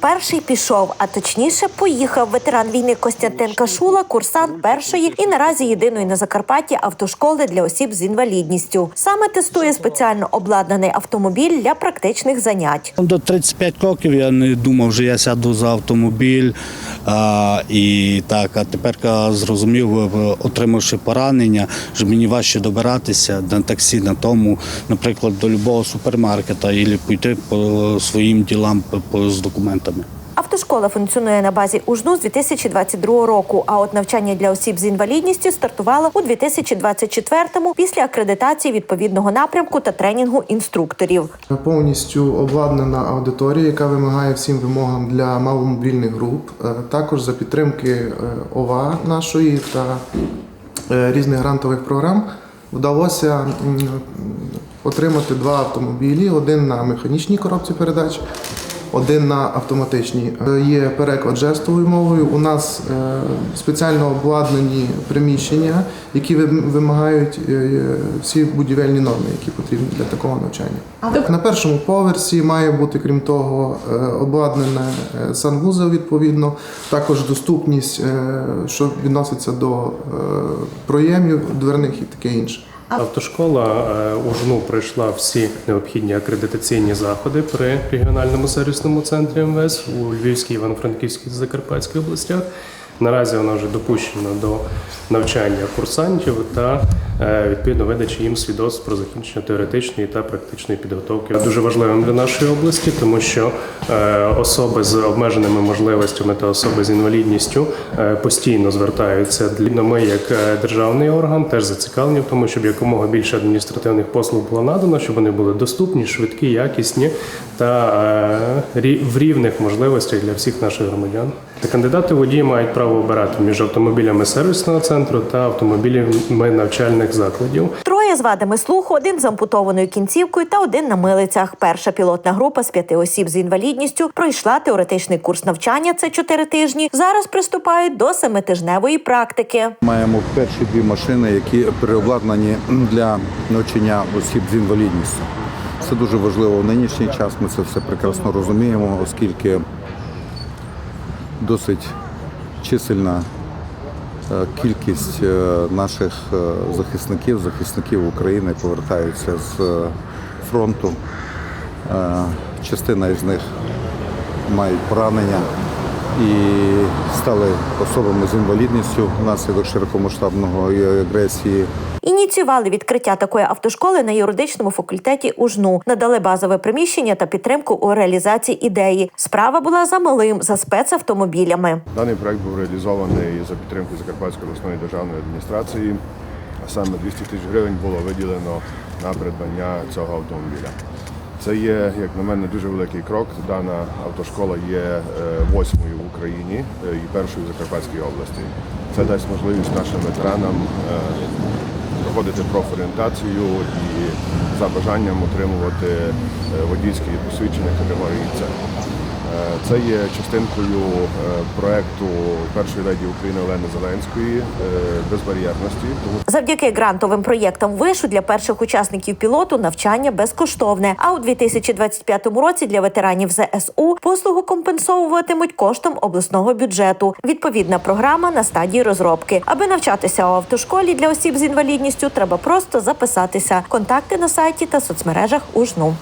Перший пішов, а точніше поїхав ветеран війни Костянтин Кашула, курсант першої і наразі єдиної на Закарпатті автошколи для осіб з інвалідністю. Саме тестує спеціально обладнаний автомобіль для практичних занять. До 35 років я не думав, що я сяду за автомобіль. А, і так, а тепер зрозумів, е, отримавши поранення, що мені важче добиратися на таксі, на тому, наприклад, до любого супермаркета, або піти по своїм ділам по- з документами. Автошкола функціонує на базі УЖНУ з 2022 року. А от навчання для осіб з інвалідністю стартувало у 2024-му після акредитації відповідного напрямку та тренінгу інструкторів. Повністю обладнана аудиторія, яка вимагає всім вимогам для маломобільних груп. Е, Також за підтримки е, ОВА нашої та е, різних грантових програм вдалося отримати два автомобілі: один на механічній коробці передач. Один на автоматичній Е, є переклад жестовою мовою. У нас е, спеціально обладнані приміщення, які вим- вимагають е, всі будівельні норми, які потрібні для такого навчання. На першому поверсі має бути, крім того, обладнане санвузол відповідно, також доступність, що відноситься до проємів дверних і таке інше. Автошкола е, у ЖНУ пройшла всі необхідні акредитаційні заходи при регіональному сервісному центрі МВС у Львівській, Івано-Франківській та Закарпатській областях. Наразі вона вже допущена до навчання курсантів та е, відповідно видачі їм свідоцтв про закінчення теоретичної та практичної підготовки. Дуже важливим для нашої області, тому що е, особи з обмеженими можливостями та особи з інвалідністю е, постійно звертаються для ми, як державний орган, теж зацікавлені в тому, щоб якомога більше адміністративних послуг було надано, щоб вони були доступні, швидкі, якісні та в рівних можливостях для всіх наших громадян. Кандидати водії мають право обирати між автомобілями сервісного центру та автомобілями навчальних закладів. Троє з вадами слуху, один з ампутованою кінцівкою та один на милицях. Перша пілотна група з п'яти осіб з інвалідністю пройшла теоретичний курс навчання. Це чотири тижні. Зараз приступають до семитижневої практики. Маємо перші дві машини, які переобладнані для навчання осіб з інвалідністю. Це дуже важливо в нинішній час. Ми це все прекрасно розуміємо, оскільки досить чисельна е, кількість е, наших е, захисників, захисників України повертаються з фронту. Частина із них мають поранення і стали особами з інвалідністю внаслідок широкомасштабної агресії. Ініціювали відкриття такої автошколи на юридичному факультеті УЖНУ, надали базове приміщення та підтримку у реалізації ідеї. Справа була за малим за спецавтомобілями. Даний проект був реалізований за підтримки Закарпатської обласної державної адміністрації. А саме 200 тисяч гривень було виділено на придбання цього автомобіля. Це є, як на мене, дуже великий крок. Дана автошкола є е, восьмою в Україні е, і першою в Закарпатській області. Це дасть можливість нашим ветеранам е, проходити профорієнтацію і за бажанням отримувати водійські посвідчення категорії С. Е, Це є частинкою е, проекту першої леді України Олени Зеленської е, безбар'єрності. Завдяки грантовим проєктам вишу для перших учасників пілоту навчання безкоштовне. А у 2025 році для ветеранів ЗСУ послугу компенсовуватимуть коштом обласного бюджету. Відповідна програма на стадії розробки. Аби навчатися у автошколі для осіб з інвалідністю, треба просто записатися. Контакти на сайті та соцмережах УЖНУ.